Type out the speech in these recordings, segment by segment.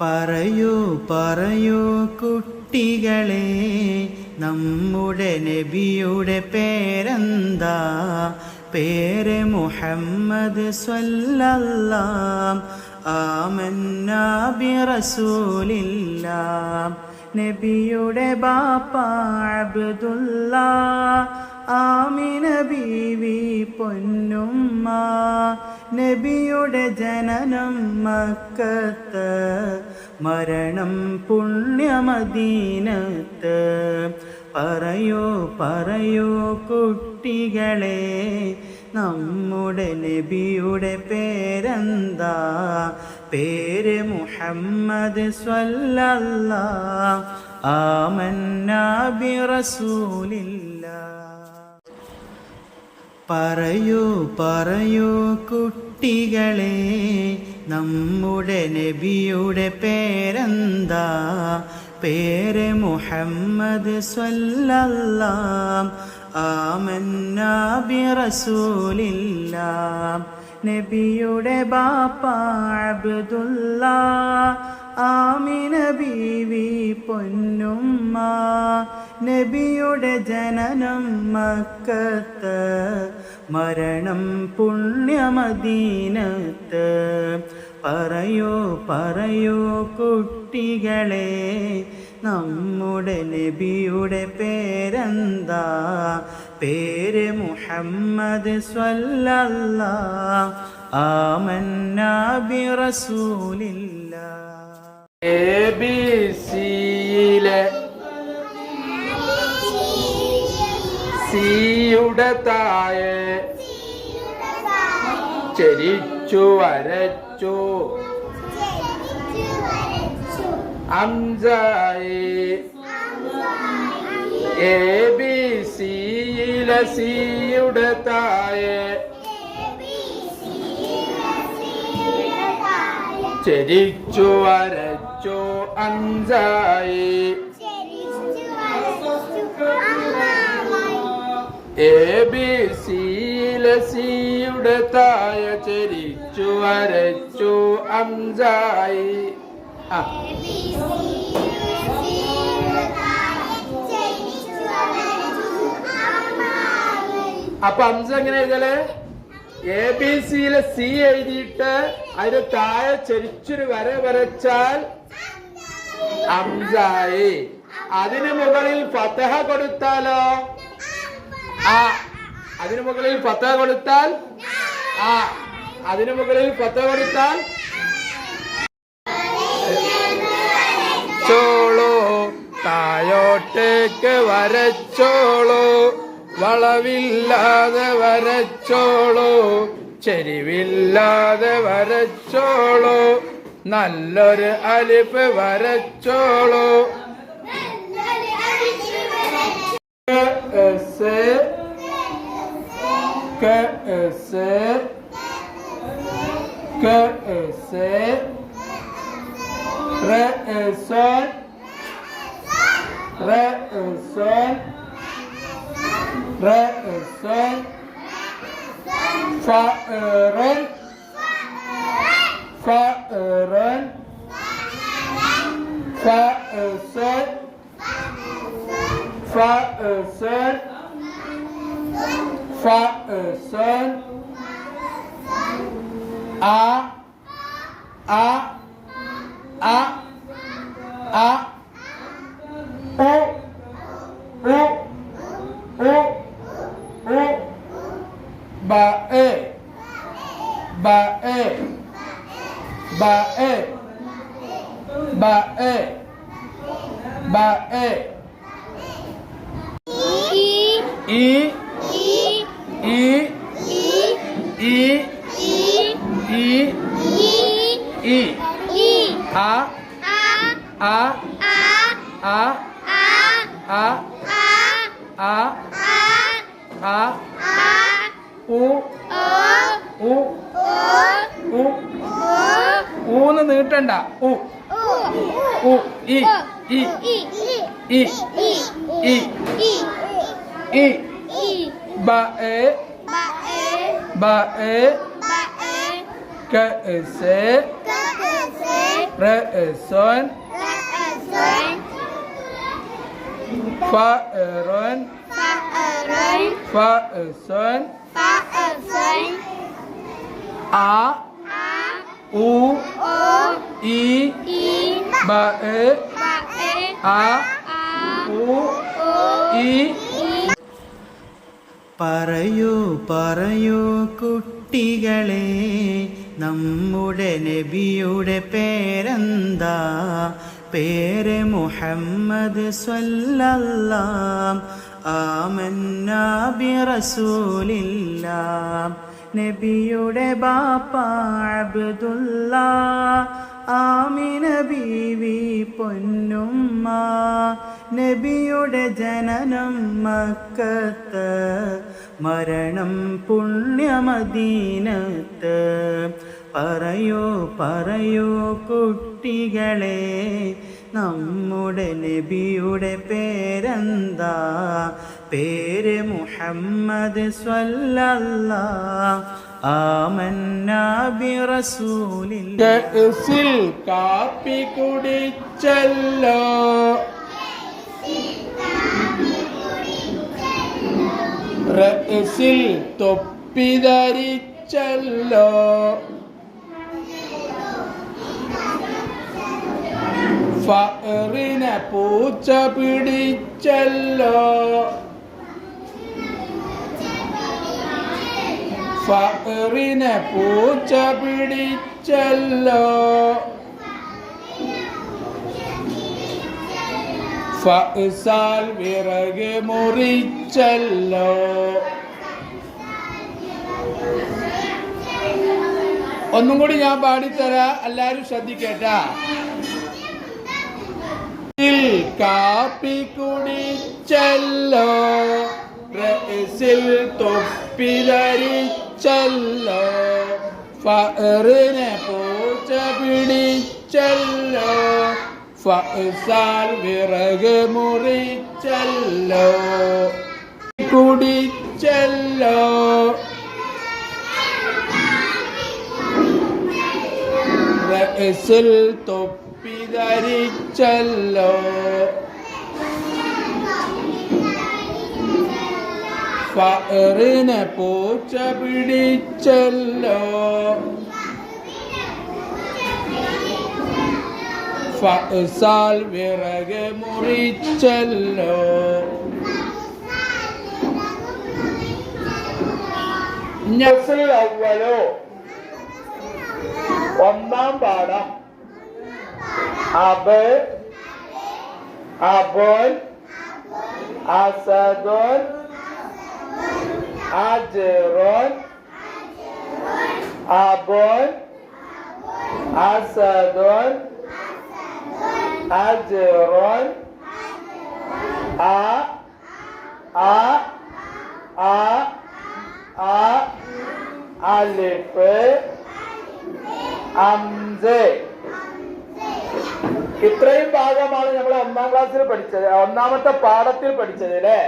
പറയൂ പറയൂ കുട്ടികളെ നമ്മുടെ നബിയുടെ പേരെന്താ? പേര് മുഹമ്മദ് സ്വല്ലല്ലാം ആമന്നാ ബിറസൂലില്ലാം നബിയുടെ ബാപ്പ അബ്ദുല്ല ആമിന ബീവി പൊന്നുമ്മ നബിയുടെ ജനനം മക്കത്ത് മരണം പുണ്യമദീനത്ത്. പറയൂ പറയൂ കുട്ടികളെ നമ്മുടെ നബിയുടെ പേരെന്താ? പേര് മുഹമ്മദ് സ്വല്ലല്ലാ ആമന്നാ ബി റസൂലില്ലാ പറയൂ പറയൂ കുട്ടികളെ നമ്മുടെ നബിയുടെ പേരെന്താ? പേര് മുഹമ്മദ് സ്വല്ലല്ലാം ആമന്നാ ബി റസൂലില്ലാം നബിയുടെ ബാപ്പ അബ്ദുല്ല ആമിന ബീവി പൊന്നുമ്മ. നബിയുടെ ജനനം മക്കത്ത് മരണം പുണ്യമദീനത്ത്. പറയോ പറയോ കുട്ടികളെ നമ്മുടെ നബിയുടെ പേരെന്താ? പേര് മുഹമ്മദ് സ്വല്ലല്ല. ആമന്നാബി റസൂലില്ലാ എ ബി സിയിലെ സിയുടെ താഴെ ചരിച്ചു വരച്ചു. അംസായി. എ ബി സിയിലെ സിയുടെ താഴെ ചരിച്ചു വരച്ചു. അഞ്ചായി എ ബി സിയിലെ സിയുടെ തായ ചരിച്ചു വരച്ചു അഞ്ചായി ആ. അപ്പൊ അംസ എങ്ങനെ എഴുതൽ? എ ബി സിയിലെ സി എഴുതിയിട്ട് അതിന് താഴെ ചെരിച്ചൊരു വര വരച്ചാൽ അംസായി. അതിന് മുകളിൽ ഫതഹ കൊടുത്താലോ? ആ അതിനു മുകളിൽ പത്ത് കൊടുത്താൽ ആ അതിനു മുകളിൽ പത്ത് കൊടുത്താൽ. ചോളോ തായോട്ടേക്ക് വരച്ചോളോ വളവില്ലാതെ വരച്ചോളോ ചെരിവില്ലാതെ വരച്ചോളോ നല്ലൊരു അലിപ്പ് വരച്ചോളൂ. Que c'est Que c'est Que c'est Très seul Très seul Très seul റൻ, ഫ, എസ്, ഫ, എസ്, ഫ, എസ്, ആ, ആ, ആ, ആ, ഉ, ഉ, ഉ, ഉ, ബ, എ, ബ, എ, ബ, എ, ബ, എ, ബ, എ, ഈ, ഈ, ഈ, ഈ, ഈ, ആ, ആ, ആ, ആ, ആ, ആ, ഉ, ഉ, ഉ, ഊന്ന് നീട്ടണ്ട ഉ ഉ ഇ ഇ ഇ ഇ ഇ ബ എ ബ എ ക എ സെ റഅസുൻ ഫഅറുൻ ഫഅസുൻ ആ ഉ ഈ ബ ആ ഉ ഈ പറയൂ പറയൂ കുട്ടികളെ നമ്മുടെ നബിയുടെ പേരെന്താ? പേര് മുഹമ്മദ് സ്വല്ലല്ലാം ആമന്നാബി റസൂലില്ലാം നബിയുടെ ബാപ്പ അബ്ദുല്ല. ആമിന ബീവി പൊന്നുമ്മ. നബിയുടെ ജനനം മക്കത്ത്. മരണം പുണ്യമദീനത്ത്. പറയൂ പറയൂ കുട്ടികളെ നമ്മുടെ നബിയുടെ പേരെന്താ? പേര് മുഹമ്മദ് സ്വല്ലല്ലാ ആമന്നാ ബി റസൂലില്ല കഅസിൽ കാപ്പി കുടിച്ചല്ലോ. റസിൽ തൊപ്പി ധരിച്ചല്ലോ. പൂച്ച പിടിച്ചല്ലോ. ഫറിനെ പൂച്ച പിടിച്ചല്ലോ. ഫസാൽ വിറക് മുറിച്ചല്ലോ. ഒന്നും കൂടി ഞാൻ പാടിത്തരാ എല്ലാരും ശ്രദ്ധിക്കേട്ടാ. കാപ്പി കുടിച്ചല്ലോ. തൊപ്പി തൊപ്പി ധരിച്ചല്ലോ ഫറിനെ പൂച്ച പിടിച്ചല്ലോ. ഫസാൽ വിറക് മുറിച്ചല്ലോ. കുടിച്ചല്ലോ. ിൽ തൊപ്പി ധരിച്ചല്ലോ. ഫറിനെ പൂച്ച പിടിച്ചല്ലോ. ഫസാൽ വിറക് മുറിച്ചല്ലോ. അവലോ ഒന്നാം പാഠം. അബ് അബോൻ അസദോൻ അജറോൻ അബോൻ അസദോൻ അജറോൻ أ أ أ أ അലിഫ് അംസ് ഇത്രയും ഭാഗമാണ് നമ്മൾ ഒന്നാം ക്ലാസ്സിൽ പഠിച്ചത്. ഒന്നാമത്തെ പാഠത്തിൽ പഠിച്ചത് അല്ലേ?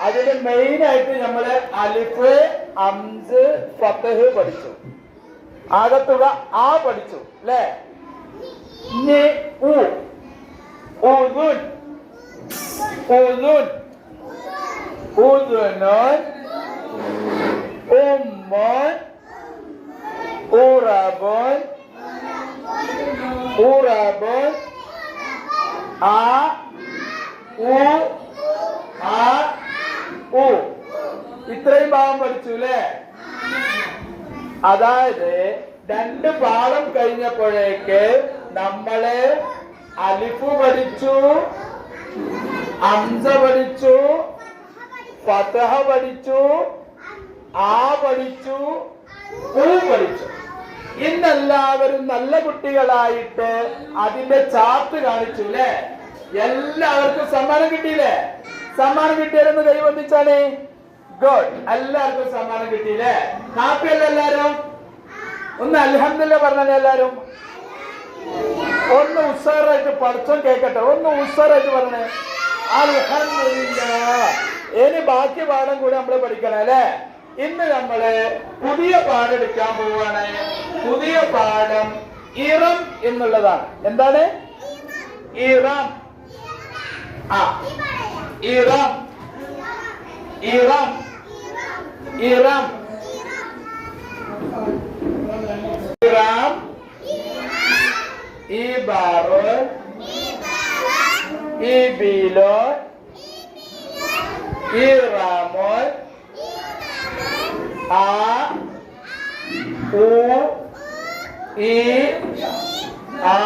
അതിന് മെയിൻ ആയിട്ട് നമ്മൾ അലിഫ് അംസ് ഫത്തഹ് പഠിച്ചു. ആകത്തുക ആ പഠിച്ചു അല്ലേ ഇനി ഉ. ഉദുൻ ഉദുൻ ഉദുനോൻ ഉമ്മോൻ. ഉറബോൻ. ഉറബോൻ. ആ ഉ ആ ഉ ഇത്രയും ഭാഗം പഠിച്ചു അല്ലേ അതായത് രണ്ട് പാഠം കഴിഞ്ഞപ്പോഴേക്ക് നമ്മൾ അലിഫ് പഠിച്ചു അംസ പഠിച്ചു പതഹ പഠിച്ചു ആ പഠിച്ചു പൂ പഠിച്ചു. ഇന്നെല്ലാവരും നല്ല കുട്ടികളായിട്ട് അതിന്റെ ചാർട്ട് കാണിച്ചു അല്ലേ എല്ലാവർക്കും സമ്മാനം കിട്ടിയില്ലേ? സമ്മാനം കിട്ടിയാലൊന്ന് കൈവന്നിച്ചാണ് ഗോഡ് എല്ലാവർക്കും സമ്മാനം കിട്ടിയില്ലേ? ഹാപ്പി അല്ല എല്ലാരും ഒന്ന് അലഹമില്ല പറഞ്ഞാലേ എല്ലാരും ഒന്ന് ഉസ്സാറായിട്ട് പഠിച്ചോൻ കേക്കട്ടെ ഒന്ന് ഉസ്സാറായിട്ട് പറഞ്ഞേ. അൽഹംദുലില്ല. ഇനി ബാക്കി പാഠം കൂടി നമ്മൾ പഠിക്കണം അല്ലേ? ഇന്ന് നമ്മൾ പുതിയ പാഠം എടുക്കാൻ പോവാണ്. പുതിയ പാഠം ഇറം എന്നുള്ളതാണ്. എന്താണ്? ഇറം. ആ. ഇറം ഇറം ഇറം ഇറാം ഈ ബാറ് ഈ ബീലോ ഈ റാമോൻ ആ ഉ ഈ ആ